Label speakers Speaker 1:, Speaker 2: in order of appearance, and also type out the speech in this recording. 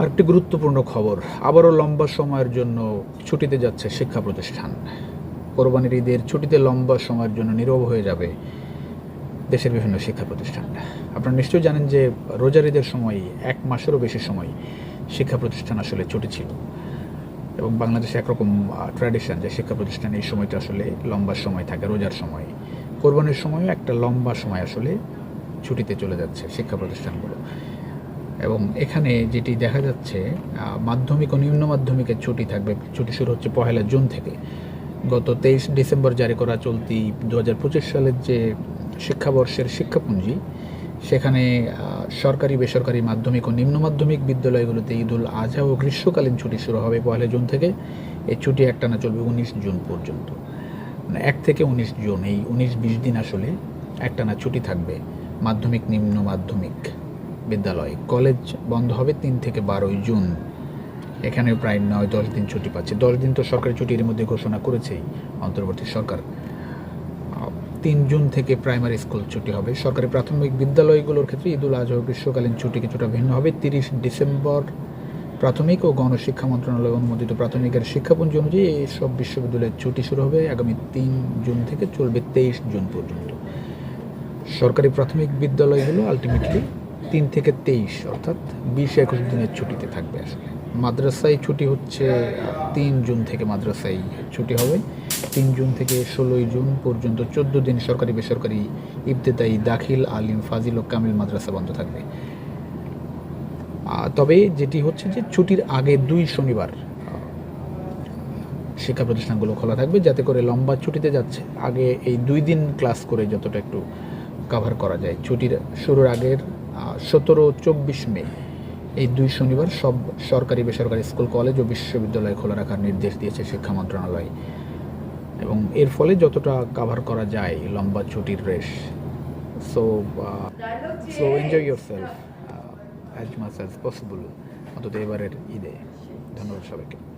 Speaker 1: আরেকটি গুরুত্বপূর্ণ খবর আবারও লম্বা সময়ের জন্য ছুটিতে যাচ্ছে শিক্ষা প্রতিষ্ঠান কোরবানির ঈদের ছুটিতে লম্বা সময়ের জন্য নীরব হয়ে যাবে দেশের বিভিন্ন শিক্ষা প্রতিষ্ঠান আপনারা নিশ্চয়ই জানেন যে রোজার ঈদের সময় এক মাসেরও বেশি সময় শিক্ষা প্রতিষ্ঠান আসলে ছুটি ছিল এবং বাংলাদেশে একরকম ট্র্যাডিশন যে শিক্ষা প্রতিষ্ঠান এই সময়টা আসলে লম্বা সময় থাকে রোজার সময় কোরবানির সময়ও একটা লম্বা সময় আসলে ছুটিতে চলে যাচ্ছে শিক্ষা প্রতিষ্ঠানগুলো এবং এখানে যেটি দেখা যাচ্ছে মাধ্যমিক ও নিম্ন মাধ্যমিকের ছুটি থাকবে ছুটি শুরু হচ্ছে পহেলা জুন থেকে গত তেইশ ডিসেম্বর জারি করা চলতি দু সালের যে শিক্ষাবর্ষের শিক্ষাপুঞ্জি সেখানে সরকারি বেসরকারি মাধ্যমিক ও নিম্ন মাধ্যমিক বিদ্যালয়গুলোতে ঈদুল আজহা ও গ্রীষ্মকালীন ছুটি শুরু হবে পহেলা জুন থেকে এই ছুটি একটানা চলবে উনিশ জুন পর্যন্ত মানে এক থেকে উনিশ জুন এই উনিশ বিশ দিন আসলে একটানা ছুটি থাকবে মাধ্যমিক নিম্ন মাধ্যমিক বিদ্যালয় কলেজ বন্ধ হবে তিন থেকে বারোই জুন এখানে প্রায় নয় দশ দিন ছুটি পাচ্ছে দশ দিন তো সরকারি ছুটির মধ্যে ঘোষণা করেছেই অন্তর্বর্তী সরকার তিন জুন থেকে প্রাইমারি স্কুল ছুটি হবে সরকারি প্রাথমিক বিদ্যালয়গুলোর ক্ষেত্রে ঈদুল আজহা গ্রীষ্মকালীন ছুটি কিছুটা ভিন্ন হবে তিরিশ ডিসেম্বর প্রাথমিক ও গণশিক্ষা মন্ত্রণালয় অনুমোদিত প্রাথমিকের শিক্ষাপঞ্জি অনুযায়ী এইসব বিশ্ববিদ্যালয়ের ছুটি শুরু হবে আগামী তিন জুন থেকে চলবে তেইশ জুন পর্যন্ত সরকারি প্রাথমিক বিদ্যালয়গুলো আলটিমেটলি তিন থেকে তেইশ অর্থাৎ বিশ একুশ দিনের ছুটিতে থাকবে আসলে মাদ্রাসায় ছুটি হচ্ছে তিন জুন থেকে মাদ্রাসায় ছুটি হবে তিন জুন থেকে ষোলোই জুন পর্যন্ত চোদ্দ দিন সরকারি বেসরকারি ইবতেদায়ী দাখিল আলিম ফাজিল ও কামিল মাদ্রাসা বন্ধ থাকবে তবে যেটি হচ্ছে যে ছুটির আগে দুই শনিবার শিক্ষা প্রতিষ্ঠানগুলো খোলা থাকবে যাতে করে লম্বা ছুটিতে যাচ্ছে আগে এই দুই দিন ক্লাস করে যতটা একটু কাভার করা যায় ছুটির শুরুর আগের সতেরো চব্বিশ মে এই দুই শনিবার সব সরকারি বেসরকারি স্কুল কলেজ ও বিশ্ববিদ্যালয় খোলা রাখার নির্দেশ দিয়েছে শিক্ষা মন্ত্রণালয় এবং এর ফলে যতটা কাভার করা যায় লম্বা ছুটির রেস so so enjoy yourself as much as possible অন্তত এবারের ঈদে ধন্যবাদ সবাইকে